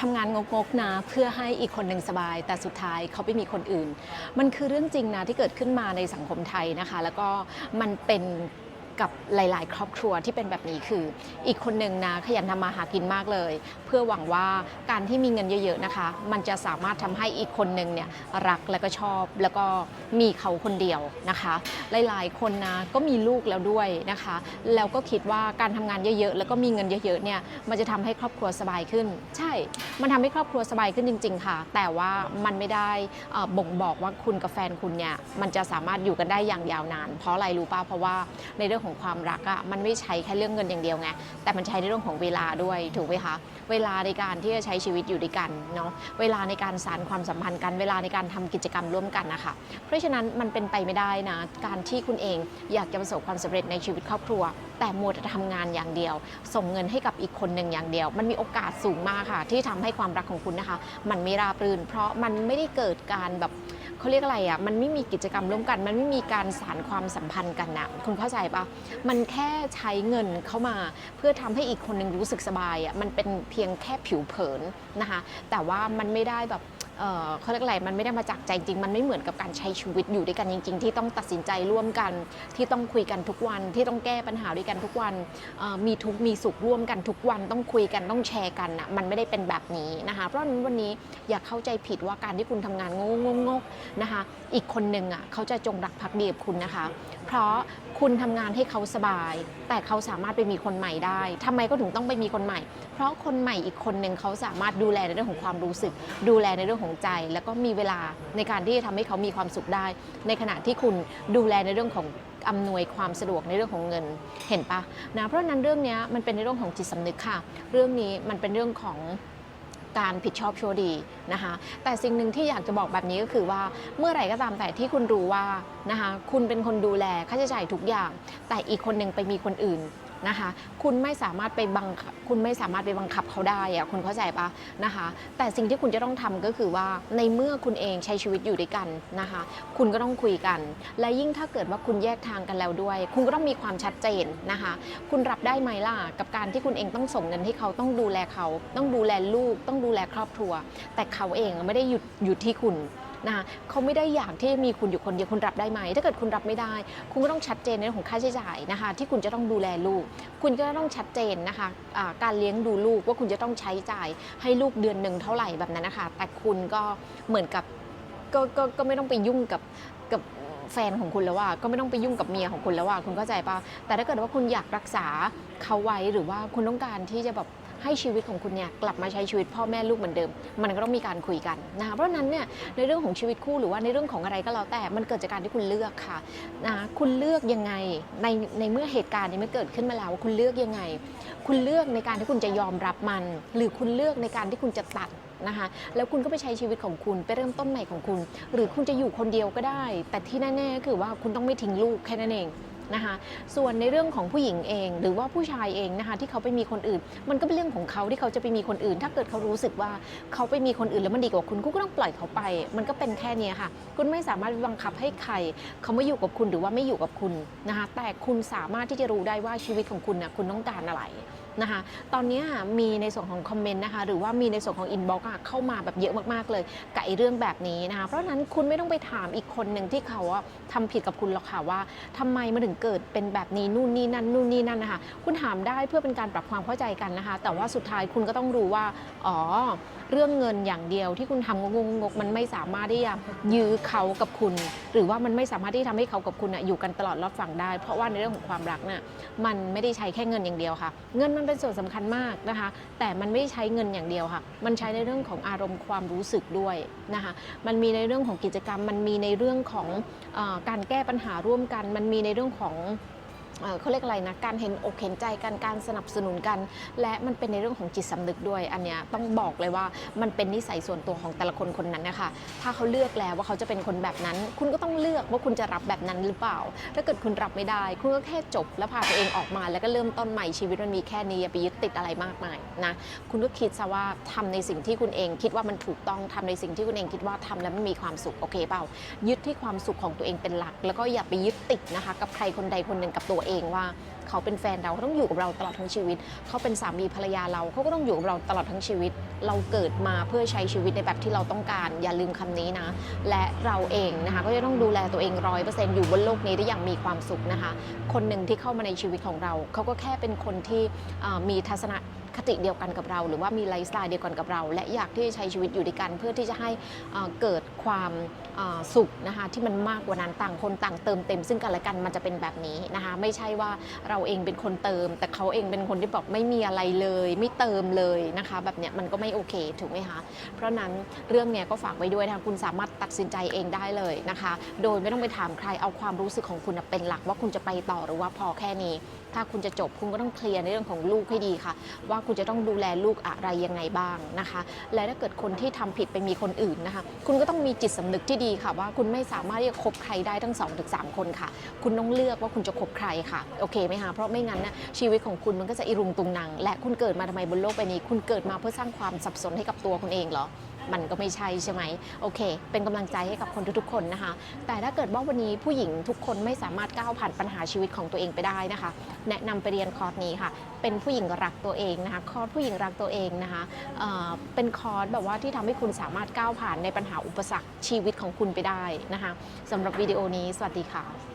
ทำงานงกๆนะเพื่อให้อีกคนหนึ่งสบาย แต่สุดท้ายเขาไปมีคนอื่น มันคือเรื่องจริงนะที่เกิดขึ้นมาในสังคมไทยนะคะ แล้วก็มันเป็น กับหลาย ๆ ครอบครัวที่เป็นแบบนี้คือ อีกคนหนึ่งนะขยันทำมาหากินมากเลย เพื่อหวังว่าการที่มีเงินเยอะ ๆ นะคะ มันจะสามารถทำให้อีกคนหนึ่งเนี่ยรักและก็ชอบแล้วก็มีเขาคนเดียวนะคะ หลาย ๆ คนนะก็มีลูกแล้วด้วยนะคะ แล้วก็คิดว่าการทำงานเยอะ ๆ แล้วก็มีเงินเยอะ ๆ เนี่ยมันจะทำให้ครอบครัวสบายขึ้น ใช่ มันทำให้ครอบครัวสบายขึ้นจริง ๆ ค่ะ แต่ว่ามันไม่ได้บ่งบอกว่าคุณกับแฟนคุณเนี่ยมันจะสามารถอยู่กันได้อย่างยาวนาน เพราะอะไรรู้ป่ะเพราะว่าในเรื่องของความรักอะมันไม่ใช้แค่เรื่องเงินอย่างเดียวไงแต่มันใช้ในเรื่องของเวลาด้วยถูกไหมคะเวลาในการที่จะใช้ชีวิตอยู่ด้วยกันเนาะเวลาในการสานความสัมพันธ์กันเวลาในการทำกิจกรรมร่วมกันนะคะเพราะฉะนั้นมันเป็นไปไม่ได้นะการที่คุณเองอยากจะประสบความสำเร็จในชีวิตครอบครัว แต่มัวแต่ทำงานอย่างเดียว ส่งเงินให้กับอีกคนหนึ่งอย่างเดียว มันมีโอกาสสูงมากค่ะ ที่ทำให้ความรักของคุณนะคะ มันไม่ราบรื่น เพราะมันไม่ได้เกิดการแบบ เขาเรียกอะไรอะมันไม่มีกิจกรรมร่วมกัน มันไม่มีการสานความสัมพันธ์กันนะคุณเข้าใจปะมันแค่ใช้เงินเข้ามา เพื่อทำให้อีกคนหนึ่งรู้สึกสบายอะมันเป็นเพียงแค่ผิวเผินนะคะแต่ว่ามันไม่ได้แบบ เขาเรียกอะไรมันไม่ได้มาจากใจจริง มันไม่เหมือนกับการใช้ชีวิตอยู่ด้วยกันจริง ๆ ที่ต้องตัดสินใจร่วมกัน ที่ต้องคุยกันทุกวัน ที่ต้องแก้ปัญหาด้วยกันทุกวันมีทุกมีสุขร่วมกันทุกวันต้องคุยกันต้องแชร์กันนะมันไม่ได้เป็นแบบนี้นะคะ เพราะฉะนั้นวันนี้อย่าเข้าใจผิดว่าการที่คุณทำงานงงงกนะคะ อีกคนหนึ่งอะเขาจะจงรักภักดีกับคุณนะคะ เพราะคุณทำงานให้เขาสบาย แต่เขาสามารถไปมีคนใหม่ได้ทำไมก็ถึงต้องไปมีคนใหม่ เพราะคนใหม่อีกคนหนึ่งเขาสามารถดูแลในเรื่องของความรู้สึก ดูแลในเรื่องของใจ แล้วก็มีเวลาในการที่จะทำให้เขามีความสุขได้ ในขณะที่คุณดูแลในเรื่องของอำนวยความสะดวกในเรื่องของเงินเห็นปะนะเพราะฉะนั้นเรื่องนี้มันเป็นในเรื่องของจิตสำนึกค่ะ เรื่องนี้มันเป็นเรื่องของ การผิดชอบชั่วดีนะคะแต่สิ่งหนึ่งที่อยากจะบอกแบบนี้ก็คือว่าเมื่อไหร่ก็ตามแต่ที่คุณรู้ว่านะคะคุณเป็นคนดูแลค่าใช้จ่ายทุกอย่าง แต่อีกคนหนึ่งไปมีคนอื่น นะคะ คุณไม่สามารถไปบังคุณไม่สามารถไปบังคับเขาได้อะคุณเข้าใจปะนะคะ แต่สิ่งที่คุณจะต้องทำก็คือว่าในเมื่อคุณเองใช้ชีวิตอยู่ด้วยกันนะคะ คุณก็ต้องคุยกัน และยิ่งถ้าเกิดว่าคุณแยกทางกันแล้วด้วย คุณก็ต้องมีความชัดเจนนะคะ คุณรับได้ไหมล่ะกับการที่คุณเองต้องส่งเงินให้เขาต้องดูแลเขา ต้องดูแลลูก ต้องดูแลครอบครัว แต่เขาเองไม่ได้หยุดอยู่ที่คุณ นะคะเขาไม่ได้อยากที่จะมีคุณอยู่คนเดียวคุณรับได้ไหม ถ้าเกิดคุณรับไม่ได้ คุณก็ต้องชัดเจนในเรื่องของค่าใช้จ่ายนะคะ ที่คุณจะต้องดูแลลูก คุณก็ต้องชัดเจนนะคะอ่าการเลี้ยงดูลูกว่าคุณจะต้องใช้จ่ายให้ลูกเดือนหนึ่งเท่าไหร่แบบนั้นนะคะ แต่คุณก็เหมือนกับก็ก็ก็ไม่ต้องไปยุ่งกับกับแฟนของคุณแล้วว่าก็ไม่ต้องไปยุ่งกับเมียของคุณแล้วว่าคุณเข้าใจปะแต่ถ้าเกิดว่าคุณอยากรักษาเขาไว้หรือว่าคุณต้องการที่จะแบบ ให้ชีวิตของคุณเนี่ยกลับมาใช้ชีวิตพ่อแม่ลูกเหมือนเดิม มันก็ต้องมีการคุยกันนะคะเพราะนั้นเนี่ยในเรื่องของชีวิตคู่หรือว่าในเรื่องของอะไรก็แล้วแต่มันเกิดจากการที่คุณเลือกค่ะนะคุณเลือกยังไงในในเมื่อเหตุการณ์นี้มันเกิดขึ้นมาแล้วคุณเลือกยังไง คุณเลือกในการที่คุณจะยอมรับมัน หรือคุณเลือกในการที่คุณจะตัดนะคะแล้วคุณก็ไปใช้ชีวิตของคุณไปเริ่มต้นใหม่ของคุณ หรือคุณจะอยู่คนเดียวก็ได้ แต่ที่แน่ๆก็คือว่าคุณต้องไม่ทิ้งลูกแค่นั้นเอง นะคะส่วนในเรื่องของผู้หญิงเอง หรือว่าผู้ชายเองนะคะที่เขาไปมีคนอื่น มันก็เป็นเรื่องของเขาที่เขาจะไปมีคนอื่น ถ้าเกิดเขารู้สึกว่าเขาไปมีคนอื่นแล้วมันดีกว่าคุณคุณก็ต้องปล่อยเขาไป มันก็เป็นแค่นี้ค่ะ คุณไม่สามารถบังคับให้ใคร เขาไม่อยู่กับคุณหรือว่าไม่อยู่กับคุณนะคะแต่คุณสามารถที่จะรู้ได้ว่าชีวิตของคุณนะคุณต้องการอะไร นะคะ ตอนนี้มีในส่วนของคอมเมนต์นะคะ หรือว่ามีในส่วนของอินบ็อกซ์เข้ามาแบบเยอะมากๆเลยกับไอ้เรื่องแบบนี้นะคะ เพราะนั้นคุณไม่ต้องไปถามอีกคนหนึ่งที่เขาอะทำผิดกับคุณหรอกค่ะว่าทำไมมันถึงเกิดเป็นแบบนี้นู่นนี่นั่นนู่นนี่นั่นนะคะ คุณถามได้เพื่อเป็นการปรับความเข้าใจกันนะคะ แต่ว่าสุดท้ายคุณก็ต้องรู้ว่า อ๋อ เรื่องเงินอย่างเดียวที่คุณทำงงงๆมันไม่สามารถที่จะยื้อเขากับคุณ หรือว่ามันไม่สามารถที่ทำให้เขากับคุณอะอยู่กันตลอดรอดฝั่งได้ เพราะว่าในเรื่องของความรักน่ะมันไม่ได้ใช้แค่เงินอย่างเดียวค่ะ เงินมันเป็นส่วนสำคัญมากนะคะ แต่มันไม่ใช้เงินอย่างเดียวค่ะ มันใช้ในเรื่องของอารมณ์ความรู้สึกด้วยนะคะ มันมีในเรื่องของกิจกรรม มันมีในเรื่องของอการแก้ปัญหาร่วมกัน มันมีในเรื่องของ เขาเรียกอะไรนะการเห็นอกเห็นใจกันการสนับสนุนกัน และมันเป็นในเรื่องของจิตสำนึกด้วย อันเนี้ยต้องบอกเลยว่ามันเป็นนิสัยส่วนตัวของแต่ละคนคนนั้นนะคะถ้าเขาเลือกแล้วว่าเขาจะเป็นคนแบบนั้น คุณก็ต้องเลือกว่าคุณจะรับแบบนั้นหรือเปล่า ถ้าเกิดคุณรับไม่ได้ คุณก็แค่จบ แล้วพาตัวเองออกมาแล้วก็เริ่มต้นใหม่ชีวิตมันมีแค่นี้อย่าไปยึดติดอะไรมากมายนะคุณก็คิดซะว่าทำในสิ่งที่คุณเองคิดว่ามันถูกต้องทำในสิ่งที่คุณเองคิดว่าทำแล้วมันมีความสุขโอเคเปล่า ยึดที่ความสุขของตัวเองเป็นหลัก แล้วก็อย่าไปยึดติดนะคะ กับใครคนใดคนหนึ่งกับตัวเองว่าเขาเป็นแฟนเราเขาต้องอยู่กับเราตลอดทั้งชีวิต เขาเป็นสามีภรรยาเราเขาก็ต้องอยู่กับเราตลอดทั้งชีวิต เราเกิดมาเพื่อใช้ชีวิตในแบบที่เราต้องการ อย่าลืมคำนี้นะ และเราเองนะคะก็จะต้องดูแลตัวเองร้อยเปอร์เซ็นต์อยู่บนโลกนี้ได้อย่างมีความสุขนะคะ คนหนึ่งที่เข้ามาในชีวิตของเรา เขาก็แค่เป็นคนที่มีทัศน คติเดียวกันกับเรา หรือว่ามีไลฟ์สไตล์เดียวกันกับเรา และอยากที่จะใช้ชีวิตอยู่ด้วยกัน เพื่อที่จะให้เกิดความสุขนะคะที่มันมากกว่านั้นต่างคนต่างเติมเต็ม ซึ่งกันและกันมันจะเป็นแบบนี้นะคะไม่ใช่ว่าเราเองเป็นคนเติม แต่เขาเองเป็นคนที่บอกไม่มีอะไรเลย ไม่เติมเลยนะคะ แบบเนี้ยมันก็ไม่โอเคถูกไหมคะเพราะนั้นเรื่องเนี้ยก็ฝากไว้ด้วยนะคะคุณสามารถตัดสินใจเองได้เลยนะคะ โดยไม่ต้องไปถามใครเอาความรู้สึกของคุณเป็นหลักว่าคุณจะไปต่อหรือว่าพอแค่นี้ ถ้าคุณจะจบคุณก็ต้องเคลียร์ในเรื่องของลูกให้ดีค่ะ ว่าคุณจะต้องดูแลลูกอะไรยังไงบ้างนะคะ และถ้าเกิดคนที่ทำผิดไปมีคนอื่นนะคะ คุณก็ต้องมีจิตสำนึกที่ดีค่ะ ว่าคุณไม่สามารถที่จะคบใครได้ทั้ง2อถึงสคนค่ะ คุณต้องเลือกว่าคุณจะคบใครค่ะโอเคไหมคะเพราะไม่งั้นนะชีวิตของคุณมันก็จะอิรุงตุงนังและคุณเกิดมาทำไมบนโลกใบนี้ คุณเกิดมาเพื่อสร้างความสับสนให้กับตัวคุณเองเหรอ มันก็ไม่ใช่ใช่ไหมโอเค เป็นกำลังใจให้กับคนทุกๆคนนะคะ แต่ถ้าเกิดว่าวันนี้ผู้หญิงทุกคนไม่สามารถก้าวผ่านปัญหาชีวิตของตัวเองไปได้นะคะ แนะนำไปเรียนคอร์สนี้ค่ะ เป็นผู้หญิงรักตัวเองนะคะคอร์สผู้หญิงรักตัวเองนะคะเเป็นคอร์สแบบว่าที่ทำให้คุณสามารถก้าวผ่านในปัญหาอุปสรรคชีวิตของคุณไปได้นะคะสำหรับวิดีโอนี้สวัสดีค่ะ